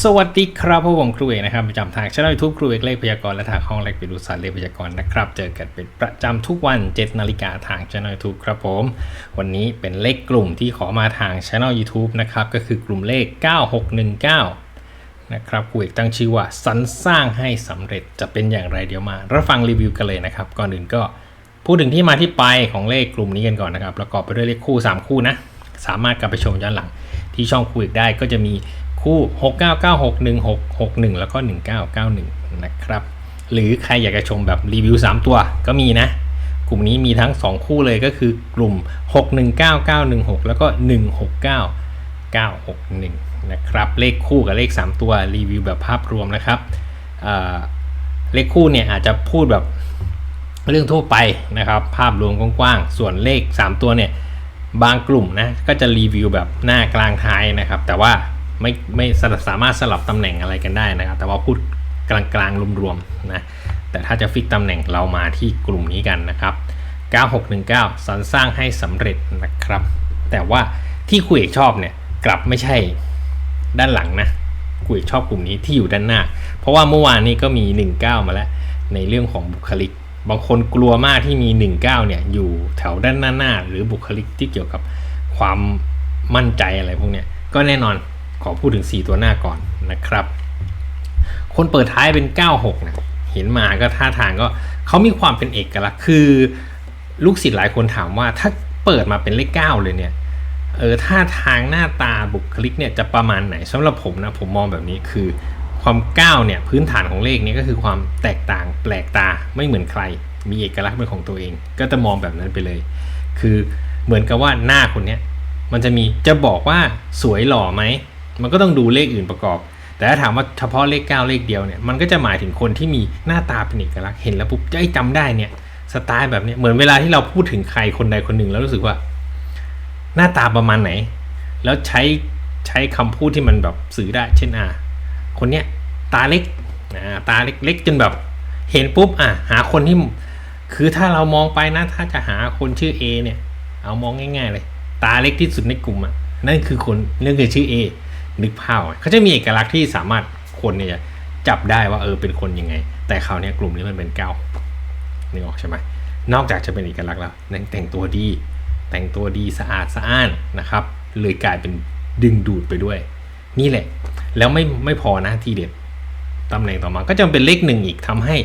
สวัสดีครับพวกผมครูเอกนะครับประจำทางช่องยูทูบครูเอกเลขพยากรณ์และทางห้องเลขไปดูสารเลขพยากรณ์นะครับ เจอกันเป็นประจำทุกวัน7นาฬิกาทางช่องยูทูบครับผม วันนี้เป็นเลขกลุ่มที่ขอมาทางช่อง YouTube นะครับ ก็คือกลุ่มเลข 9619 นะครับครูเอกตั้งชื่อว่าสรรสร้างให้สำเร็จจะเป็นอย่างไรเดี๋ยวมารับฟังรีวิวกันเลยนะครับ ก่อนอื่นก็พูดถึงที่มาที่ไปของเลขกลุ่มนี้กันก่อนนะครับประกอบไปด้วยเลขคู่ 3 คู่นะสามารถกลับไปชมย้อนหลัง ที่ช่องครูเอกได้ก็จะมี คู่ 69961661 แล้วก็ 1991 นะครับ หรือใครอยากจะชมแบบรีวิว 3 ตัวก็มีนะ กลุ่มนี้มีทั้ง 2 คู่เลยก็คือกลุ่ม 619916 แล้วก็119961 นะครับ เลขคู่กับเลข 3 ตัวรีวิวแบบภาพรวมนะครับเเลขคู่เนี่ยอาจจะพูดแบบเรื่องทั่วไปนะครับ ภาพรวมกว้างๆ ส่วนเลข 3 ตัวเนี่ยบางกลุ่มนะก็จะรีวิวแบบหน้ากลางท้ายนะครับ แต่ว่า ไม่ไม่สลับสามารถสลับตำแหน่งอะไรกันได้นะครับ แต่ว่าพูดกลางกลางๆรวมๆนะแต่ถ้าจะฟิกตำแหน่งเรามาที่กลุ่มนี้กันนะครับ 9619 สรรสร้างให้สำเร็จนะครับ แต่ว่าที่คุยเอกชอบเนี่ยกลับไม่ใช่ด้านหลังนะคุยเอกชอบกลุ่มนี้ที่อยู่ด้านหน้า เพราะว่าเมื่อวานนี้ก็มี 19 มาแล้วในเรื่องของบุคลิก บางคนกลัวมากที่มี 19 เนี่ยอยู่แถวด้านหน้าหน้าหรือบุคลิกที่เกี่ยวกับความมั่นใจอะไรพวกเนี้ยก็แน่นอน ขอพูดถึง 4 ตัวหน้าก่อนนะครับ คนเปิดท้ายเป็น 96 นะ เห็นมาก็ท่าทางก็เขามีความเป็นเอกลักษณ์ คือลูกศิษย์หลายคนถามว่าถ้าเปิดมาเป็นเลข 9 เลยเนี่ยเออท่าทางหน้าตาบุคลิกเนี่ยจะประมาณไหนสำหรับผมนะผมมองแบบนี้คือความก้าวเนี่ยพื้นฐานของเลขนี้ก็คือความแตกต่างแปลกตาไม่เหมือนใคร มีเอกลักษณ์เป็นของตัวเอง ก็จะมองแบบนั้นไปเลย คือเหมือนกับว่าหน้าคนเนี้ยมันจะมีจะบอกว่าสวยหล่อไหม มันก็ต้องดูเลขอื่นประกอบ แต่ถ้าถามว่าเฉพาะเลข 9 เลขเดียวเนี่ยมันก็จะหมายถึงคนที่มีหน้าตาเป็นเอกลักษณ์เห็นแล้วปุ๊บจะไอ้จำได้เนี่ยสไตล์แบบเนี้ยเหมือนเวลาที่เราพูดถึงใครคนใดคนหนึ่งแล้วรู้สึกว่า หน้าตาประมาณไหน แล้วใช้ใช้คำพูดที่มันแบบสื่อได้ เช่นอ่าคนเนี้ยตาเล็กอ่าตาเล็กๆจนแบบเห็นปุ๊บอะหาคนที่คือถ้าเรามองไปนะถ้าจะหาคนชื่อ A เนี่ย เอามองง่าย ๆ เลย ตาเล็กที่สุดในกลุ่มอะนั่นคือคนนั่นคือชื่อ A นึกภาพเขาจะมีเอกลักษณ์ที่สามารถคนเนี่ยจับได้ว่าเออเป็นคนยังไง แต่คราวเนี้ยกลุ่มนี้มันเป็นเก้านึกออกใช่ไหมนอกจากจะเป็นเอกลักษณ์แล้วแต่งตัวดี แต่งตัวดีสะอาดสะอ้านนะครับ เลยกลายเป็นดึงดูดไปด้วย นี่แหละ แล้วไม่ไม่พอนะทีเด็ดตำแหน่งต่อมาก็จะเป็นเลขหนึ่งอีกทำให้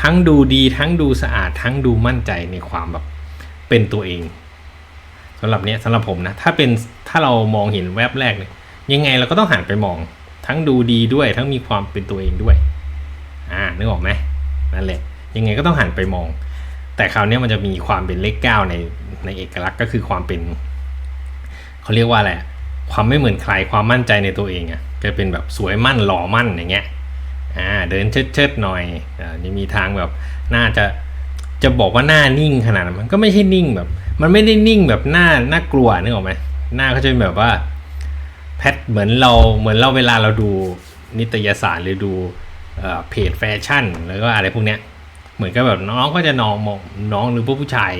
ทั้งดูดี ทั้งดูสะอาด ทั้งดูมั่นใจในความแบบเป็นตัวเองสำหรับเนี้ยสำหรับผมนะถ้าเป็นถ้าเรามองเห็นแวบแรกเนี่ย ยังไงเราก็ต้องหันไปมอง ทั้งดูดีด้วย ทั้งมีความเป็นตัวเองด้วย อ่านึกออกไหมนั่นแหละ ยังไงก็ต้องหันไปมอง แต่คราวนี้มันจะมีความเป็นเลขเก้าในในเอกลักษณ์ก็คือความเป็นเขาเรียกว่าอะไรความไม่เหมือนใครความมั่นใจในตัวเองอะก็เป็นแบบสวยมั่นหล่อมั่นอย่างเงี้ยอ่าเดินเชิดเชิดหน่อยอ่านี่มีทางแบบน่าจะจะบอกว่าหน้านิ่งขนาดนั้นมันก็ไม่ใช่นิ่งแบบ มันไม่ได้นิ่งแบบหน้าน่ากลัวนึกออกไหมหน้าเขาจะเป็นแบบว่า แพทเหมือนเราเหมือนเราเวลาเราดูนิตยสารหรือดูเพจแฟชั่นแล้วก็อะไรพวกเนี้ยเหมือนกับแบบน้องก็จะนองมองน้องหรือพวกผู้ชาย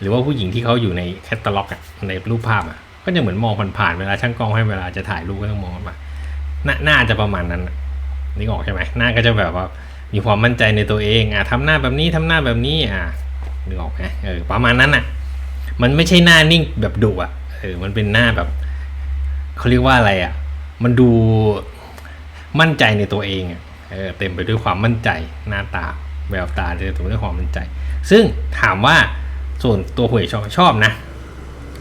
หรือว่าผู้หญิงที่เขาอยู่ในแคตตาล็อกอะในรูปภาพอะก็จะเหมือนมองผ่านๆเวลาช่างกล้องให้เวลาจะถ่ายรูปก็ต้องมองมาหน้าหน้าจะประมาณนั้นนึกออกใช่ไหมหน้าก็จะแบบว่ามีความมั่นใจในตัวเองอะทำหน้าแบบนี้ทำหน้าแบบนี้อะนึกออกไหมเออประมาณนั้นอะ มันไม่ใช่หน้านิ่งแบบดุอะเออมันเป็นหน้าแบบ เขาเรียกว่าอะไรอะ่ะ มันดูมั่นใจในตัวเองอะเออเต็มไปด้วยความมั่นใจหน้าตาแววตาเต็มไปด้วยความมั่นใจ ซึ่งถามว่าส่วนตัวหวยชอบชอบนะ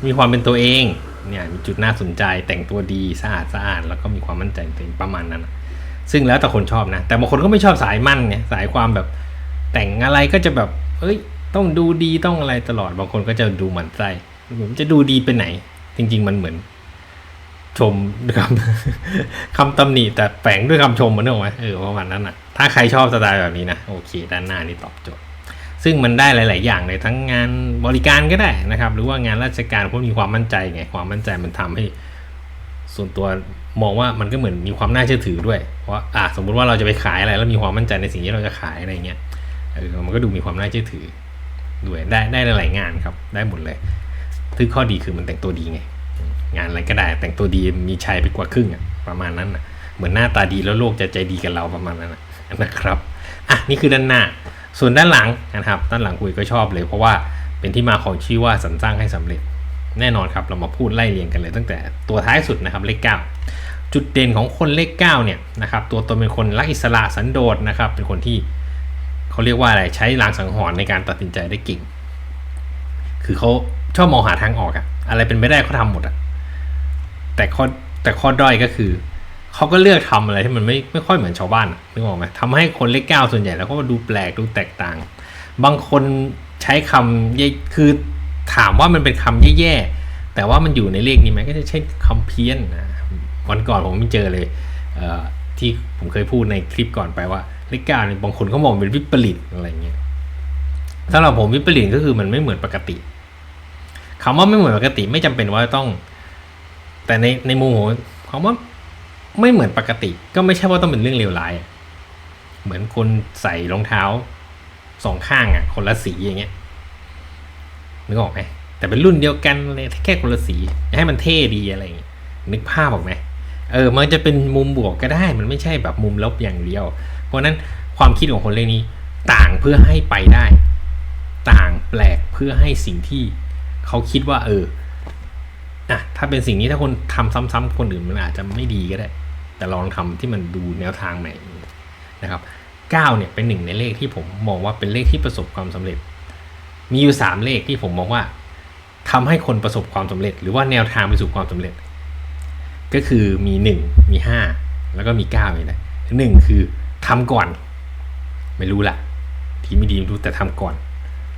มีความเป็นตัวเองเนี่ยมีจุดน่าสนใจแต่งตัวดีสะอาดสะอาดแล้วก็มีความมั่นใจตัวเองประมาณนั้น ซึ่งแล้วแต่คนชอบนะ แต่บางคนก็ไม่ชอบสายมั่นเนี่ยสายความแบบแต่งอะไรก็จะแบบเอ้ย ต้องดูดีต้องอะไรตลอดบางคนก็จะดูหมันไส้ผมจะดูดีไปไหน จริง ๆ มันเหมือน ชมคำคำตำหนิแต่แฝงด้วยคำชมมันนึกออกไหมเออประมาณนั้นอะ ถ้าใครชอบสไตล์แบบนี้นะโอเค ด้านหน้านี่ตอบโจทย์ซึ่งมันได้หลาย ๆ อย่างเลยทั้งงานบริการก็ได้นะครับ หรือว่างานราชการเพราะมีความมั่นใจไงความมั่นใจมันทำให้ ส่วนตัวมองว่ามันก็เหมือนมีความน่าเชื่อถือด้วย เพราะอะสมมุติว่าเราจะไปขายอะไร แล้วมีความมั่นใจในสิ่งที่เราจะขายอะไรเงี้ยเออมันก็ดูมีความน่าเชื่อถือด้วยได้ได้หลาย ๆ งานครับ ได้หมดเลยคือข้อดีคือมันแต่งตัวดีไง งานอะไรก็ได้ แต่งตัวดีมีชัยไปกว่าครึ่งอะประมาณนั้นอะเหมือนหน้าตาดีแล้วโลกจะใจดีกับเราประมาณนั้นนะนะครับอะนี่คือด้านหน้า ส่วนด้านหลังนะครับด้านหลังคุยก็ชอบเลย เพราะว่าเป็นที่มาของชื่อว่าสรรสร้างให้สำเร็จแน่นอนครับเรามาพูดไล่เรียงกันเลยตั้งแต่ตัวท้ายสุดนะครับเลข9จุดเด่นของคนเลข9เนี่ยนะครับตัวตนเป็นคนรักอิสระสันโดษนะครับเป็นคนที่เขาเรียกว่าอะไรใช้ลางสังหรณ์ในการตัดสินใจได้เก่ง คือเขาชอบมองหาทางออกอะอะไรเป็นไม่ได้เขาทำหมดอะ แต่ข้อแต่ข้อด้อยก็คือเขาก็เลือกทำอะไรที่มันไม่ไม่ค่อยเหมือนชาวบ้านนึกออกไหมทำให้คนเลขเก้าส่วนใหญ่แล้วก็ดูแปลกดูแตกต่าง บางคนใช้คำแย่คือถามว่ามันเป็นคำแย่ๆแต่ว่ามันอยู่ในเลขนี้ไหมก็จะใช้คำเพี้ยนนะวันก่อนผมไม่เจอเลยเที่ผมเคยพูดในคลิปก่อนไปว่าเลขเก้าเนี่ยบางคนเขามองเป็นวิปริตอะไรเงี้ยสำหรับผมวิปริตก็คือมันไม่เหมือนปกติคำว่าไม่เหมือนปกติไม่จำเป็นว่าต้อง แต่ในในมุมของคำว่าไม่เหมือนปกติ ก็ไม่ใช่ว่าต้องเป็นเรื่องเลวร้ายเหมือนคนใส่รองเท้าสองข้างอะ คนละสีอย่างเงี้ยนึกออกไหมแต่เป็นรุ่นเดียวกันเลยแค่คนละสีให้มันเท่ดีอะไรอย่างเงี้ยนึกภาพออกไหมเออ มันจะเป็นมุมบวกก็ได้ มันไม่ใช่แบบมุมลบอย่างเดียว เพราะฉะนั้นความคิดของคนเรื่องนี้ต่างเพื่อให้ไปได้ ต่างแปลกเพื่อให้สิ่งที่เขาคิดว่า เออ อะถ้าเป็นสิ่งนี้ถ้าคนทำซ้ำๆคนอื่นมันอาจจะไม่ดีก็ได้ แต่ลองทำที่มันดูแนวทางใหม่นะครับ9เนี่ยเป็นหนึ่งในเลขที่ผมมองว่าเป็นเลขที่ประสบความสำเร็จ มีอยู่ 3 เลขที่ผมมองว่าทำให้คนประสบความสำเร็จ หรือว่าแนวทางไปสู่ความสำเร็จ ก็คือมี 1 มี 5 แล้วก็มี9นี่แหละหนึ่งคือทำก่อน ไม่รู้ละที่ไม่ดีไม่รู้แต่ทำก่อน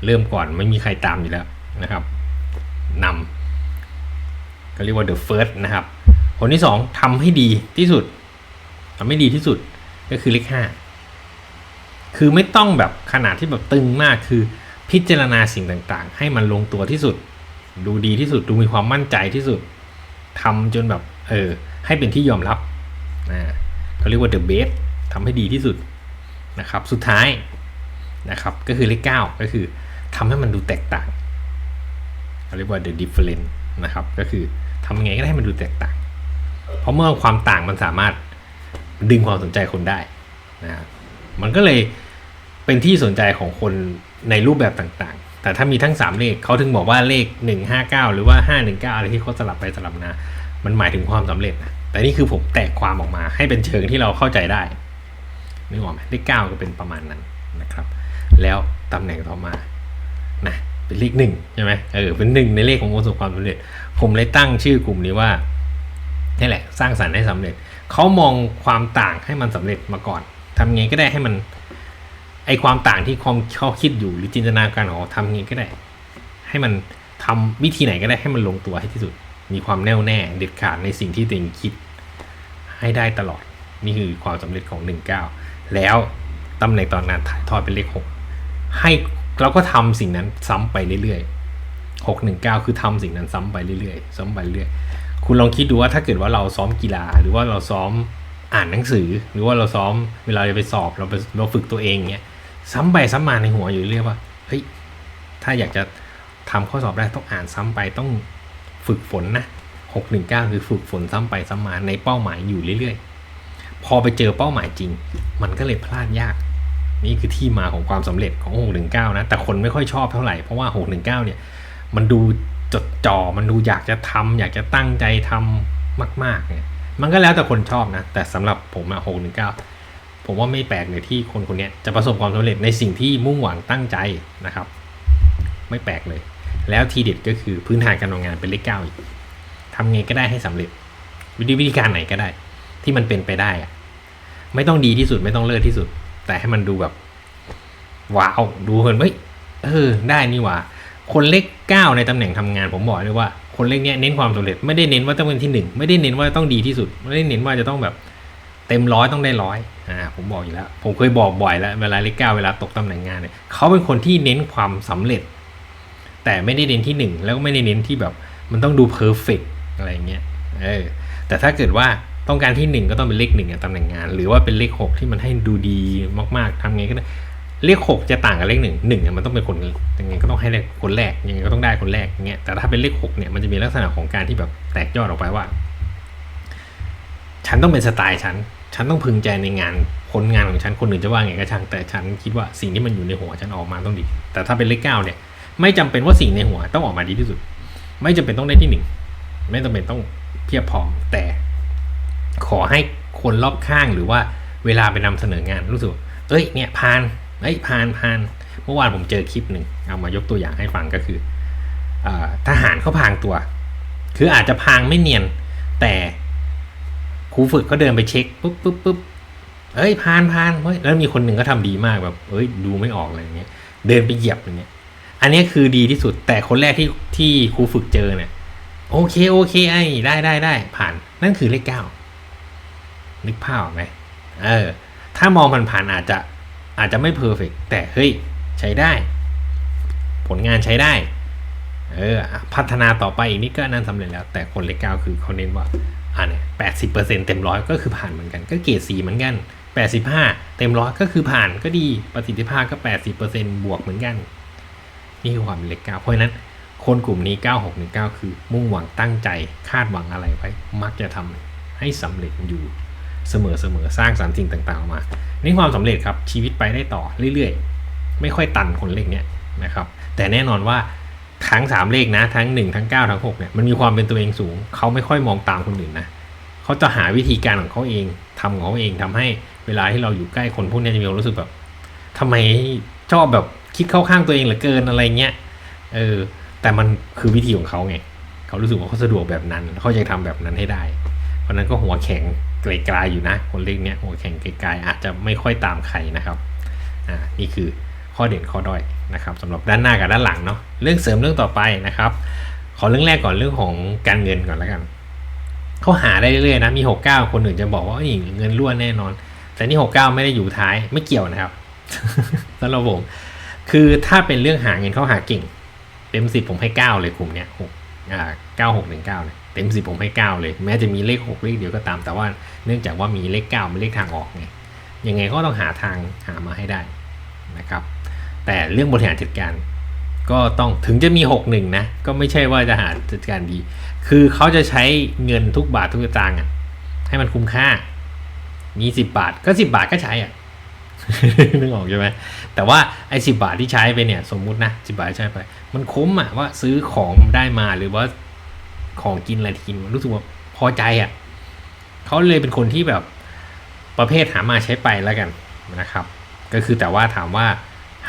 เริ่มก่อนไม่มีใครตามอยู่แล้วนะครับนำ ก็เรียกว่า the first นะครับคนที่สองทำให้ดีที่สุดทำให้ดีที่สุดก็คือเลขห้าคือไม่ต้องแบบขนาดที่แบบตึงมากคือพิจารณาสิ่งต่างๆ ให้มันลงตัวที่สุด ดูดีที่สุดดูมีความมั่นใจที่สุดทำจนแบบเออให้เป็นที่ยอมรับนะเขาเรียกว่า the best ทำให้ดีที่สุดนะครับ สุดท้ายนะครับก็คือเลขเก้าก็คือทำให้มันดูแตกต่างเขาเรียกว่า the different นะครับ ก็คือทำยังไงก็ได้ให้มันดูแตกต่าง เพราะเมื่อความต่างมันสามารถดึงความสนใจคนได้นะมันก็เลยเป็นที่สนใจของคนในรูปแบบต่างๆ แต่ถ้ามีทั้ง 3 เลขเขาถึงบอกว่าเลข 159 หรือว่า 519 อะไรที่เขาสลับไปสลับมามันหมายถึงความสำเร็จนะแต่นี่คือผมแตกความออกมาให้เป็นเชิงที่เราเข้าใจได้นึกออกไหมเลข9ก็เป็นประมาณนั้นนะครับ แล้วตำแหน่งต่อมานะ เป็นเลขหนึ่งใช่ไหมเออเป็นหนึ่งในเลขของประสบความสำเร็จ ผมเลยตั้งชื่อกลุ่มนี้ว่านี่แหละ สร้างสรรค์ให้สำเร็จเขามองความต่างให้มันสำเร็จมาก่อนทำไงก็ได้ให้มันไอความต่างที่ความเขาคิดอยู่หรือจินตนาการของเขาทำไงก็ได้ ให้มันทำวิธีไหนก็ได้ให้มันลงตัวให้ที่สุด มีความแน่วแน่เด็ดขาดในสิ่งที่ตัวเองคิด ให้ได้ตลอดนี่คือความสำเร็จของ 19 แล้วตำแหน่งตอนนั้นถ่ายทอดเป็นเลข 6 ให้ เราก็ทำสิ่งนั้นซ้ำไปเรื่อยๆ619คือทำสิ่งนั้นซ้ำไปเรื่อยๆซ้ำไปเรื่อยๆคุณลองคิดดูว่าถ้าเกิดว่าเราซ้อมกีฬา หรือว่าเราซ้อมอ่านหนังสือ หรือว่าเราซ้อมเวลาจะไปสอบเราไปเราฝึกตัวเองเงี้ยซ้ำไปซ้ำมาในหัวอยู่เรื่อยว่าเฮ้ยถ้าอยากจะทำข้อสอบได้ต้องอ่านซ้ำไปต้องฝึกฝนนะ619คือฝึกฝนซ้ำไปซ้ำมาในเป้าหมายอยู่เรื่อยๆ พอไปเจอเป้าหมายจริง มันก็เลยพลาดยาก นี่คือที่มาของความสำเร็จของ 619 นะ แต่คนไม่ค่อยชอบเท่าไหร่ เพราะว่า 619 เนี่ย มันดูจดจ่อ มันดูอยากจะทำอยากจะตั้งใจทำมาก ๆ เนี่ย มันก็แล้วแต่คนชอบนะ แต่สำหรับผมอะ619 ผมว่าไม่แปลกเลยที่คนคนนี้จะประสบความสำเร็จในสิ่งที่มุ่งหวังตั้งใจนะครับ ไม่แปลกเลย แล้วทีเด็ดก็คือพื้นฐานการทำงานเป็นเลขเก้าอีกทำไงก็ได้ให้สำเร็จวิธีวิธีการไหนก็ได้ ที่มันเป็นไปได้อะไม่ต้องดีที่สุดไม่ต้องเลิศที่สุด แต่ให้มันดูแบบ ว้าว ดูเห็นเฮ้ยเออ ได้นี่หว่า คนเลขเก้าในตำแหน่งทำงานผมบอกเลยว่า คนเลขเนี้ยเน้นความสำเร็จไม่ได้เน้นว่าต้องเป็นที่หนึ่งไม่ได้เน้นว่าต้องดีที่สุด ไม่ได้เน้นว่าจะต้องแบบเต็มร้อยต้องได้ร้อยอ่าผมบอกอยู่แล้ว ผมเคยบอกบ่อยแล้วเวลาเลขเก้าเวลาตกตำแหน่งงานเนี่ยเขาเป็นคนที่เน้นความสำเร็จ แต่ไม่ได้เน้นที่หนึ่งแล้วก็ไม่ได้เน้นที่แบบ มันต้องดูเพอร์เฟกอะไรเงี้ยเออแต่ถ้าเกิดว่า ต้องการที่หนึ่งก็ต้องเป็นเลขหนึ่งตำแหน่งงาน หรือว่าเป็นเลขหกที่มันให้ดูดีมาก ๆทำไงก็ได้เลขหกจะต่างกับเลขหนึ่งหนึ่งมันต้องเป็นคนยังไงก็ต้องให้เลขคนแรกยังไงก็ต้องได้คนแรกอย่างเงี้ยแต่ถ้าเป็นเลขหกเนี่ยมันจะมีลักษณะของการที่แบบแตกยอดออกไปว่า ฉันต้องเป็นสไตล์ฉัน ฉันต้องพึงใจในงานผลงานของฉันคนอื่นจะว่าไงก็ช่างแต่ฉันคิดว่าสิ่งที่มันอยู่ในหัวฉันออกมาต้องดี แต่ถ้าเป็นเลขเก้าเนี่ย ไม่จำเป็นว่าสิ่งในหัวต้องออกมาดีที่สุด ไม่จำเป็นต้องได้ที่หนึ่งไม่จำเป็นต้องเพียบพร้อมแต่ ขอให้คนรอบข้างหรือว่าเวลาไปนำเสนองานรู้สึกเอ้ยเนี่ยพานเอ้ยพานพานเมื่อวานผมเจอคลิปหนึ่งเอามายกตัวอย่างให้ฟังก็คืออทหารเขาพางตัว คืออาจจะพางไม่เนียน แต่ครูฝึกเขาเดินไปเช็คปุ๊บปุ๊บปุ๊บเอ้ยพานพานเฮ้ยแล้วมีคนหนึ่งก็ทำดีมากแบบเอ้ยดูไม่ออกอะไรอย่างเงี้ยเดินไปเหยียบอย่างเงี้ยอันนี้คือดีที่สุดแต่คนแรกที่ที่ครูฝึกเจอเนี่ยโอเคโอเคไอ้ได้ได้ได้ผ่านนั่นคือเลขเก้า นึกภาพไหมเออ ถ้ามองผ่านๆอาจจะอาจจะไม่เพอร์เฟกแต่เฮ้ย ใช้ได้ ผลงานใช้ได้ เออ พัฒนาต่อไปอีกนิดก็นั่นสำเร็จแล้ว แต่คนเลขเก้าคือเขาเน้นว่าอ่าเนี่ยแปดสิบเปอร์เซ็นเต็มร้อยก็คือผ่านเหมือนกัน ก็เกรดสีเหมือนกันแปดสิบห้าเต็มร้อยก็คือผ่านก็ดีประสิทธิภาพก็แปดสิบเปอร์เซ็นบวกเหมือนกัน นี่คือความเลขเก้าเพราะฉะนั้นคนกลุ่มนี้ 9619 คือมุ่งหวังตั้งใจคาดหวังอะไรไว้ มักจะทำให้สำเร็จอยู่ เสมอเสมอสร้างสรรค์สิ่งต่างๆออกมา นี่ความสำเร็จครับชีวิตไปได้ต่อเรื่อยๆ ไม่ค่อยตันคนเลขเนี้ยนะครับ แต่แน่นอนว่าทั้ง 3 เลขนะทั้ง 1 ทั้ง 9 ทั้ง6เนี่ยมันมีความเป็นตัวเองสูง เขาไม่ค่อยมองตามคนอื่นนะเขาจะหาวิธีการของเขาเองทำของเขาเองทำให้เวลาที่เราอยู่ใกล้คนพวกนี้จะมีความรู้สึกแบบทำไมชอบแบบคิดเข้าข้างตัวเองเหลือเกินอะไรเงี้ยเออแต่มันคือวิธีของเขาไงเขารู้สึกว่าเขาสะดวกแบบนั้นเขาจะทำแบบนั้นให้ได้ ราะนั้นก็หัวแข็งไกลๆอยู่นะ คนเล็กเนี้ยหัวแข็งไกลๆอาจจะไม่ค่อยตามใครนะครับอ่านี่คือข้อเด่นข้อด้อยนะครับสำหรับด้านหน้ากับด้านหลังเนาะเรื่องเสริมเรื่องต่อไปนะครับ ขอเรื่องแรกก่อนเรื่องของการเงินก่อนแล้วกันเขาหาได้เรื่อยๆนะมี69คนอื่นจะบอกว่าเอ้ยเงินรั่วแน่นอน แต่นี่69ไม่ได้อยู่ท้ายไม่เกี่ยวนะครับสำหรับผมคือถ้าเป็นเรื่องหาเงินเขาหาเก่งเต็มสิบผมให้เก้าเลยกลุ่มเนี้ย เก้าหกหนึ่งเก้าเนี่ยเต็มสิบผมให้เก้าเลย แม้จะมีเลขหกเลขเดียวก็ตาม แต่ว่าเนื่องจากว่ามีเลขเก้าเป็นเลขทางออกไงยังไงก็ต้องหาทางหามาให้ได้นะครับ แต่เรื่องบริหารจัดการก็ต้องถึงจะมีหกหนึ่งนะ ก็ไม่ใช่ว่าจะหาจัดการดี คือเขาจะใช้เงินทุกบาททุกสตางค์ให้มันคุ้มค่า มีสิบาทก็สิบาทก็ใช้อะ นึกออกใช่ไหมแต่ว่าไอ้สิบาทที่ใช้ไปเนี่ยสมมุตินะสิบาทใช้ไป มันคุ้มอะว่าซื้อของได้มาหรือว่าของกินอะไรกินรู้สึกว่าพอใจอะเขาเลยเป็นคนที่แบบประเภทหามาใช้ไปแล้วกันนะครับ ก็คือแต่ว่าถามว่า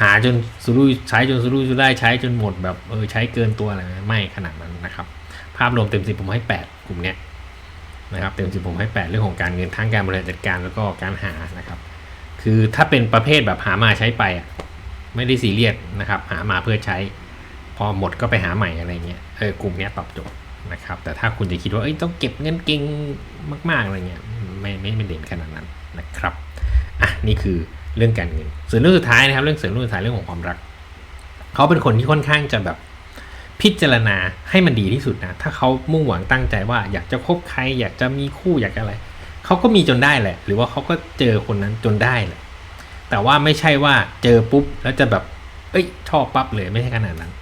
หาจนสุรุ่ยใช้จนสุรุ่ยสุร่ายใช้จนหมดแบบเออใช้เกินตัวอะไรไหมไม่ขนาดนั้นนะครับ ภาพรวมเต็มสิบผมให้แปดกลุ่มเนี้ยนะครับเต็มสิบผมให้แปดเรื่องของการเงินทั้งการบริหารจัดการแล้วก็การหานะครับ คือถ้าเป็นประเภทแบบหามาใช้ไปอะไม่ได้ซีเรียสนะครับ หามาเพื่อใช้ พอหมดก็ไปหาใหม่อะไรเงี้ยเออกลุ่มเนี้ยตอบโจทย์นะครับ แต่ถ้าคุณจะคิดว่าเอ้ยต้องเก็บเงินเก่งมากๆอะไรเงี้ยไม่ไม่ไม่เด่นขนาดนั้นนะครับอะนี่คือเรื่องการเงินส่วนเรื่องสุดท้ายนะครับ เรื่องเสริมเรื่องสุดท้ายเรื่องของความรักเขาเป็นคนที่ค่อนข้างจะแบบพิจารณาให้มันดีที่สุดนะ ถ้าเขามุ่งหวังตั้งใจว่าอยากจะคบใคร อยากจะมีคู่อยากอะไรเขาก็มีจนได้แหละ หรือว่าเขาก็เจอคนนั้นจนได้แหละ แต่ว่าไม่ใช่ว่าเจอปุ๊บแล้วจะแบบ เอ้ยชอบปั๊บเลยไม่ใช่ขนาดนั้น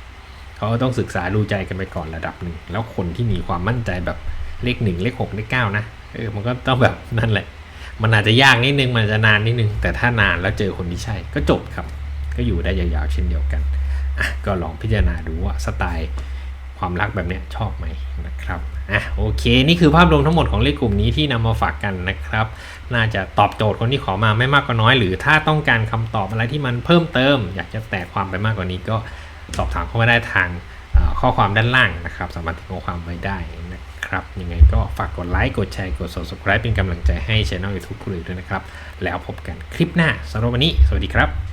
เขาก็ต้องศึกษาดูใจกันไปก่อนระดับหนึ่ง แล้วคนที่มีความมั่นใจแบบเลขหนึ่งเลขหกเลขเก้านะ เออ มันก็ต้องแบบนั่นแหละ มันอาจจะยากนิดนึง มันจจะนานนิดนึง แต่ถ้านานแล้วเจอคนที่ใช่ก็จบครับ ก็อยู่ได้ยาวๆเช่นเดียวกัน อะ ก็ลองพิจารณาดูว่าสไตล์ความรักแบบเนี้ยชอบไหมนะครับ อะโอเค นี่คือภาพรวมทั้งหมดของเลขกลุ่มนี้ที่นำมาฝากกันนะครับ น่าจะตอบโจทย์คนที่ขอมาไม่มากก็น้อย หรือถ้าต้องการคำตอบอะไรที่มันเพิ่มเติม อยากจะแตกความไปมากกว่านี้ก็สอบถามเข้ามาได้ทางข้อความด้านล่างนะครับ สามารถทิ้งข้อความไว้ได้นะครับยังไงก็ฝากกดไลค์กดแชร์กด subscribe เป็นกำลังใจให้ช่อง YouTube ผู้อื่นด้วยนะครับ แล้วพบกันคลิปหน้าสำหรับวันนี้ สวัสดีครับ